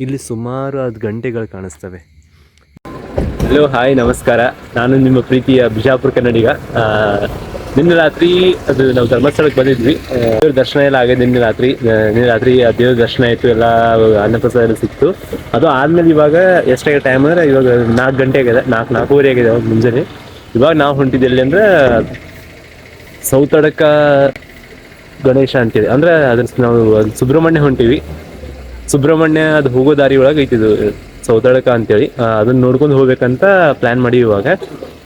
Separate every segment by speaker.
Speaker 1: ಇಲ್ಲಿ ಸುಮಾರು ಅದು ಗಂಟೆಗಳು ಕಾಣಿಸ್ತವೆ. ಹಲೋ ಹಾಯ್ ನಮಸ್ಕಾರ. ನಾನು ನಿಮ್ಮ ಪ್ರೀತಿಯ ಬಿಜಾಪುರ ಕನ್ನಡಿಗ. ನಿನ್ನೆ ರಾತ್ರಿ ಅದು ನಾವು ಧರ್ಮಸ್ಥಳಕ್ಕೆ ಬಂದಿದ್ವಿ. ದೇವ್ರ ದರ್ಶನ ಎಲ್ಲ ಆಗಿದೆ ನಿನ್ನೆ ರಾತ್ರಿ. ನಿನ್ನೆ ರಾತ್ರಿ ಆ ದೇವ್ರ ದರ್ಶನ ಆಯ್ತು, ಎಲ್ಲ ಅನ್ನಪ್ರಸಾದ ಎಲ್ಲ ಸಿಕ್ತು. ಅದು ಆದ್ಮೇಲೆ ಇವಾಗ ಎಷ್ಟಾಗ ಟೈಮ್ ಅಂದ್ರೆ ಇವಾಗ ನಾಲ್ಕು ಗಂಟೆ ಆಗಿದೆ. ನಾಲ್ಕು, ನಾಲ್ಕೂವರೆ ಆಗಿದೆ ಅವಾಗ ಮುಂಜಾನೆ. ಇವಾಗ ನಾವು ಹೊಂಟಿದ್ದೆಲ್ಲಿ ಅಂದ್ರೆ ಸೌತಡಕ ಗಣೇಶ ಅಂತಿದೆ ಅಂದ್ರೆ ಅದ್ರ ನಾವು ಸುಬ್ರಹ್ಮಣ್ಯ ಹೊಂಟಿವಿ. ಸುಬ್ರಹ್ಮಣ್ಯ ಅದು ಹೋಗೋ ದಾರಿ ಒಳಗೆ ಐತಿದು ಸೌತಡಕ ಅಂತೇಳಿ. ಅದನ್ನ ನೋಡ್ಕೊಂಡು ಹೋಗ್ಬೇಕಂತ ಪ್ಲಾನ್ ಮಾಡಿ ಇವಾಗ.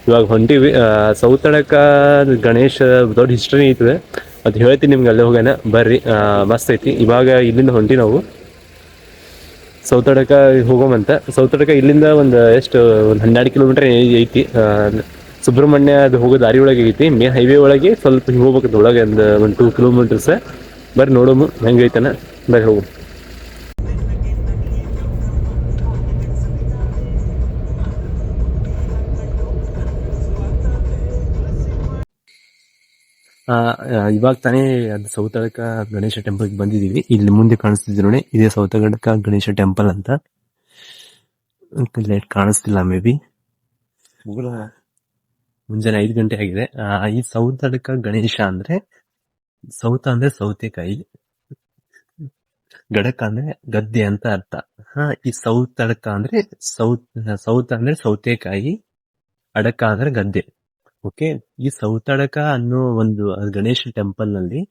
Speaker 1: ಇವಾಗ ಹೊಂಟಿವಿ. ಸೌತಡಕ ಗಣೇಶ ದೊಡ್ಡ ಹಿಸ್ಟ್ರಿ ಐತದೆ. ಅದು ಹೇಳ್ತೀನಿ ನಿಮ್ಗೆ ಅಲ್ಲೇ ಹೋಗೋಣ ಬರ್ರಿ. ಮಸ್ತ್ ಐತಿ. ಇವಾಗ ಇಲ್ಲಿಂದ ಹೊಂಟಿ ನಾವು. ಸೌತಡಕ ಹೋಗೋಮಂತ. ಸೌತಡಕ ಇಲ್ಲಿಂದ ಒಂದು ಎಷ್ಟು, ಒಂದು ಹನ್ನೆರಡು ಕಿಲೋಮೀಟರ್ ಐತಿ. ಸುಬ್ರಹ್ಮಣ್ಯ ಅದು ಹೋಗೋ ದಾರಿ ಒಳಗೆ ಐತಿ. ಮೇನ್ ಹೈವೇ ಒಳಗೆ ಸ್ವಲ್ಪ ಹಿಂಗೆ ಹೋಗ್ಬೇಕು ಒಳಗೆ ಒಂದು ಒಂದು ಟೂ ಕಿಲೋಮೀಟರ್ಸ್ ಬರ್ರಿ ನೋಡೋಮು. ಹೆಂಗೈತನ. ಬರ್ರಿ ಹೋಗು ಇವಾಗ ತಾನೇ ಅದು ಸೌತಡಕ ಗಣೇಶ ಟೆಂಪಲ್ ಬಂದಿದೀವಿ. ಇಲ್ಲಿ ಮುಂದೆ ಕಾಣಿಸ್ತಿದ್ರು ನೋಡಿ ಇದೇ ಸೌತಡಕ ಗಣೇಶ ಟೆಂಪಲ್ ಅಂತ. ಲೇಟ್ ಕಾಣಿಸ್ತಿಲ್ಲ ಮೇ ಬಿ ಮುಂಜಾನೆ ಐದು ಗಂಟೆ ಆಗಿದೆ. ಆ, ಈ ಸೌತಡಕ ಗಣೇಶ ಅಂದ್ರೆ ಸೌತ ಅಂದ್ರೆ ಸೌತೆಕಾಯಿ. ಗಡಕ ಅಂದ್ರೆ ಗದ್ದೆ ಅಂತ ಅರ್ಥ. ಹಾ ಈ ಸೌತಡಕ ಅಂದ್ರೆ ಸೌತ್ ಸೌತ್ ಅಂದ್ರೆ ಸೌತೆಕಾಯಿ ಅಡಕ ಅಂದ್ರೆ ಗದ್ದೆ. ಓಕೆ. ಈ ಸೌತಡಕ ಅನ್ನೋ ಒಂದು ಗಣೇಶ ಟೆಂಪಲ್ನಲ್ಲಿ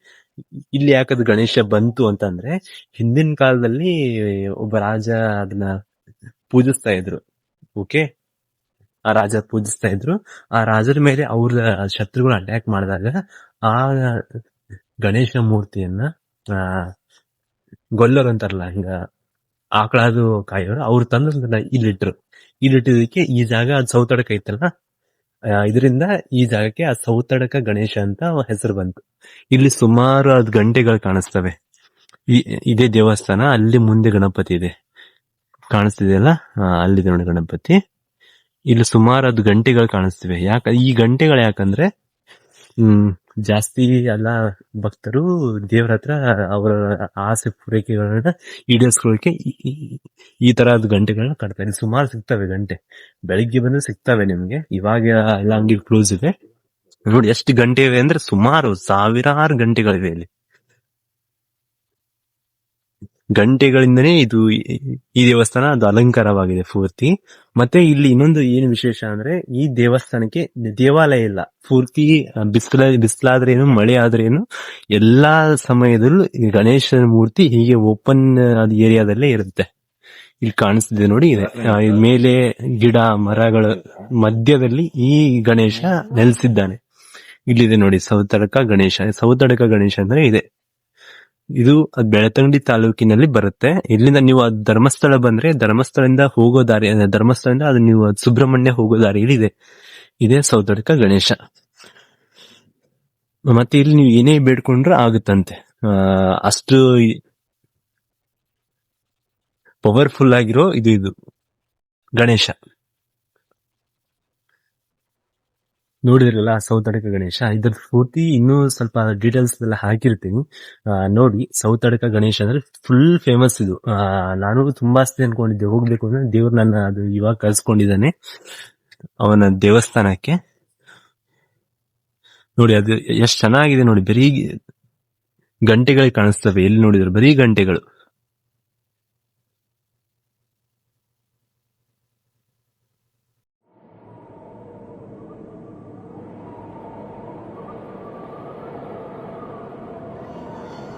Speaker 1: ಇಲ್ಲಿ ಯಾಕದು ಗಣೇಶ ಬಂತು ಅಂತಂದ್ರೆ, ಹಿಂದಿನ ಕಾಲದಲ್ಲಿ ಒಬ್ಬ ರಾಜ ಅದನ್ನ ಪೂಜಿಸ್ತಾ ಇದ್ರು. ಓಕೆ. ಆ ರಾಜ ಪೂಜಿಸ್ತಾ ಇದ್ರು. ಆ ರಾಜರ ಮೇಲೆ ಅವ್ರ ಶತ್ರುಗಳು ಅಟ್ಯಾಕ್ ಮಾಡಿದಾಗ, ಆ ಗಣೇಶ ಮೂರ್ತಿಯನ್ನ, ಆ, ಗೊಲ್ಲರು ಅಂತಾರಲ್ಲ, ಹಿಂಗ ಆಕಳದು ಕಾಯೋರು, ಅವ್ರು ತಂದ್ರ ಇಲ್ಲಿಟ್ರು. ಇಲ್ಲಿಟ್ಟಿದ್ದಕ್ಕೆ ಈ ಜಾಗ ಅದ್ ಸೌತಡಕ ಐತಲ್ಲ ಇದರಿಂದ ಈ ಜಾಗಕ್ಕೆ ಆ ಸೌತಡಕ ಗಣೇಶ ಅಂತ ಹೆಸರು ಬಂತು. ಇಲ್ಲಿ ಸುಮಾರು ಅದ್ ಗಂಟೆಗಳು ಕಾಣಿಸ್ತವೆ. ಇದೇ ದೇವಸ್ಥಾನ, ಅಲ್ಲಿ ಮುಂದೆ ಗಣಪತಿ ಇದೆ. ಕಾಣಿಸ್ತಿದೆಯಲ್ಲ ಅಲ್ಲ? ಅಲ್ಲಿದೆ ನೋಡಿ ಗಣಪತಿ. ಇಲ್ಲಿ ಸುಮಾರು ಗಂಟೆಗಳು ಕಾಣಿಸ್ತಿವೆ. ಯಾಕ, ಈ ಗಂಟೆಗಳು ಯಾಕಂದ್ರೆ ಹ್ಮ್. ಜಾಸ್ತಿ ಎಲ್ಲ ಭಕ್ತರು ದೇವ್ರ ಹತ್ರ ಅವರ ಆಸೆ ಪೂರೈಕೆಗಳನ್ನ ಈಡೇರಿಸ್ಕೊಳ್ಳಿಕ್ಕೆ ಈ- ಈ- ಈ ತರಹದ ಗಂಟೆಗಳನ್ನ ಕಟ್ತಾರೆ ಸುಮಾರು ಸಿಗ್ತವೆ ಗಂಟೆ. ಬೆಳಿಗ್ಗೆ ಬಂದ್ರೆ ಸಿಗ್ತವೆ ನಿಮ್ಗೆ. ಇವಾಗ ಎಲ್ಲ ಅಂಗಡಿ ಕ್ಲೋಸ್ ಇದೆ. ನೋಡಿ, ಎಷ್ಟು ಗಂಟೆ ಇವೆ ಅಂದ್ರೆ ಸುಮಾರು ಸಾವಿರಾರು ಗಂಟೆಗಳಿವೆ ಇಲ್ಲಿ. ಗಂಟೆಗಳಿಂದನೇ ಇದು ಈ- ದೇವಸ್ಥಾನ ಅದು ಅಲಂಕಾರವಾಗಿದೆ ಪೂರ್ತಿ. ಮತ್ತೆ ಇಲ್ಲಿ ಇನ್ನೊಂದು ಏನು ವಿಶೇಷ ಅಂದ್ರೆ ಈ ದೇವಸ್ಥಾನಕ್ಕೆ ದೇವಾಲಯ ಇಲ್ಲ. ಪೂರ್ತಿ ಬಿಸಿಲ ಬಿಸಿಲಾದ್ರೆ ಏನು ಮಳೆ ಆದ್ರೇನು ಎಲ್ಲಾ ಸಮಯದಲ್ಲೂ ಗಣೇಶನ ಮೂರ್ತಿ ಹೀಗೆ ಓಪನ್ ಏರಿಯಾದಲ್ಲೇ ಇರುತ್ತೆ. ಇಲ್ಲಿ ಕಾಣಿಸ್ತಿದೆ ನೋಡಿ ಇದೆ. ಮೇಲೆ ಗಿಡ, ಮರಗಳ ಮಧ್ಯದಲ್ಲಿ ಈ ಗಣೇಶ ನೆಲೆಸಿದ್ದಾನೆ. ಇಲ್ಲಿದೆ ನೋಡಿ, ಸೌತಡಕ ಗಣೇಶ. ಸೌತಡಕ ಗಣೇಶ ಅಂದ್ರೆ ಇದೆ. ಇದು ಬೆಳತಂಗಡಿ ತಾಲೂಕಿನಲ್ಲಿ ಬರುತ್ತೆ. ಇಲ್ಲಿಂದ ನೀವು ಅದು ಧರ್ಮಸ್ಥಳ ಬಂದ್ರೆ ಧರ್ಮಸ್ಥಳದಿಂದ ಹೋಗೋ ದಾರಿ, ಅಂದ್ರೆ ಧರ್ಮಸ್ಥಳದಿಂದ ಅದು ನೀವು ಸುಬ್ರಹ್ಮಣ್ಯ ಹೋಗೋ ದಾರಿ ಇದೆ ಇದೇ ಸೌದರ್ಕ ಗಣೇಶ. ಮತ್ತೆ ಇಲ್ಲಿ ನೀವು ಏನೇ ಬೇಡ್ಕೊಂಡ್ರು ಆಗುತ್ತಂತೆ. ಅಷ್ಟು ಪವರ್ಫುಲ್ ಆಗಿರೋ ಇದು ಇದು. ಗಣೇಶ. ನೋಡಿದ್ರಲ್ಲ ಸೌತಡಕ ಗಣೇಶ? ಇದ್ರ ಪೂರ್ತಿ ಇನ್ನೂ ಸ್ವಲ್ಪ ಡೀಟೇಲ್ಸ್ ಎಲ್ಲ ಹಾಕಿರ್ತೀನಿ. ನೋಡಿ, ಸೌತಡಕ ಗಣೇಶ ಅಂದ್ರೆ ಫುಲ್ ಫೇಮಸ್ ಇದು. ನಾನು ತುಂಬಾ ಸತಿ ಅನ್ಕೊಂಡಿದ್ದೆ ಹೋಗ್ಬೇಕು ಅಂದ್ರೆ ದೇವ್ರು ನನ್ನ ಅದು ಇವಾಗ ಕಳ್ಸ್ಕೊಂಡಿದ್ದಾನೆ ಅವನ ದೇವಸ್ಥಾನಕ್ಕೆ. ನೋಡಿ, ಅದು ಎಷ್ಟು ಚೆನ್ನಾಗಿದೆ ನೋಡಿ, ಬರೀ ಗಂಟೆಗಳು ಕಾಣಿಸ್ತವೆ. ಎಲ್ಲಿ ನೋಡಿದ್ರು ಬರೀ ಗಂಟೆಗಳು.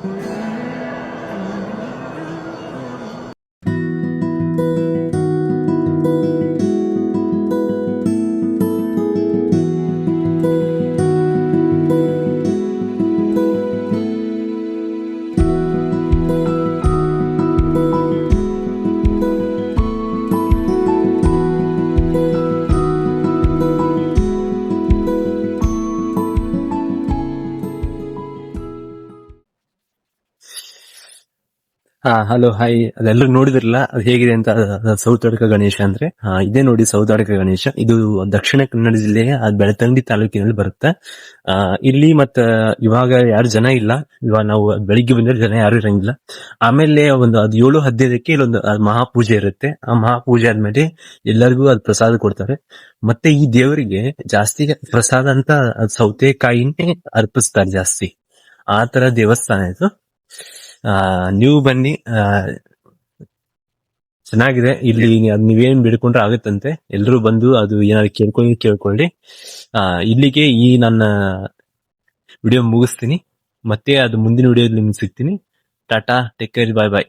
Speaker 1: 嗯 ಹಲೋ ಹಾಯ್ ಅದೆಲ್ಲರೂ ನೋಡಿದಿರಲ್ಲ? ಅದು ಹೇಗಿದೆ ಅಂತ ಸೌತಡಕ ಗಣೇಶ ಅಂದ್ರೆ? ಇದೇ ನೋಡಿ ಸೌತಡಕ ಗಣೇಶ. ಇದು ದಕ್ಷಿಣ ಕನ್ನಡ ಜಿಲ್ಲೆಯ ಬೆಳ್ತಂಗಡಿ ತಾಲೂಕಿನಲ್ಲಿ ಬರುತ್ತೆ. ಇಲ್ಲಿ ಮತ್ತ, ಇವಾಗ ಯಾರು ಜನ ಇಲ್ಲ. ಇವಾಗ ನಾವು ಬೆಳಿಗ್ಗೆ ಬಂದ್ರೆ ಜನ ಯಾರು ಇರಂಗಿಲ್ಲ. ಆಮೇಲೆ ಒಂದು ಅದು ಏಳು ಹದಿನೈದಕ್ಕೆ ಇಲ್ಲೊಂದು ಮಹಾಪೂಜೆ ಇರುತ್ತೆ. ಆ ಮಹಾಪೂಜೆ ಆದ್ಮೇಲೆ ಎಲ್ಲರಿಗೂ ಅದ್ ಪ್ರಸಾದ ಕೊಡ್ತಾರೆ. ಮತ್ತೆ ಈ ದೇವರಿಗೆ ಜಾಸ್ತಿ ಪ್ರಸಾದ ಅಂತ ಸೌತೆಕಾಯಿನೇ ಅರ್ಪಿಸ್ತಾರೆ ಜಾಸ್ತಿ. ಆ ತರ ದೇವಸ್ಥಾನ ಇದು. ನೀವು ಬನ್ನಿ ಆ ಚೆನ್ನಾಗಿದೆ. ಇಲ್ಲಿ ಅದ್ ನೀವೇನ್ ಬಿಡ್ಕೊಂಡ್ರೆ ಆಗುತ್ತಂತೆ. ಎಲ್ರು ಬಂದು ಅದು ಏನಾದ್ರು ಕೇಳ್ಕೊಳ್ಳಿ ಕೇಳ್ಕೊಳ್ಳಿ. ಆ ಇಲ್ಲಿಗೆ ಈ ನನ್ನ ವಿಡಿಯೋ ಮುಗಿಸ್ತೀನಿ. ಮತ್ತೆ ಅದು ಮುಂದಿನ ವಿಡಿಯೋದಲ್ಲಿ ನಿಮ್ಗೆ ಸಿಗ್ತೀನಿ. Tata take care bye bye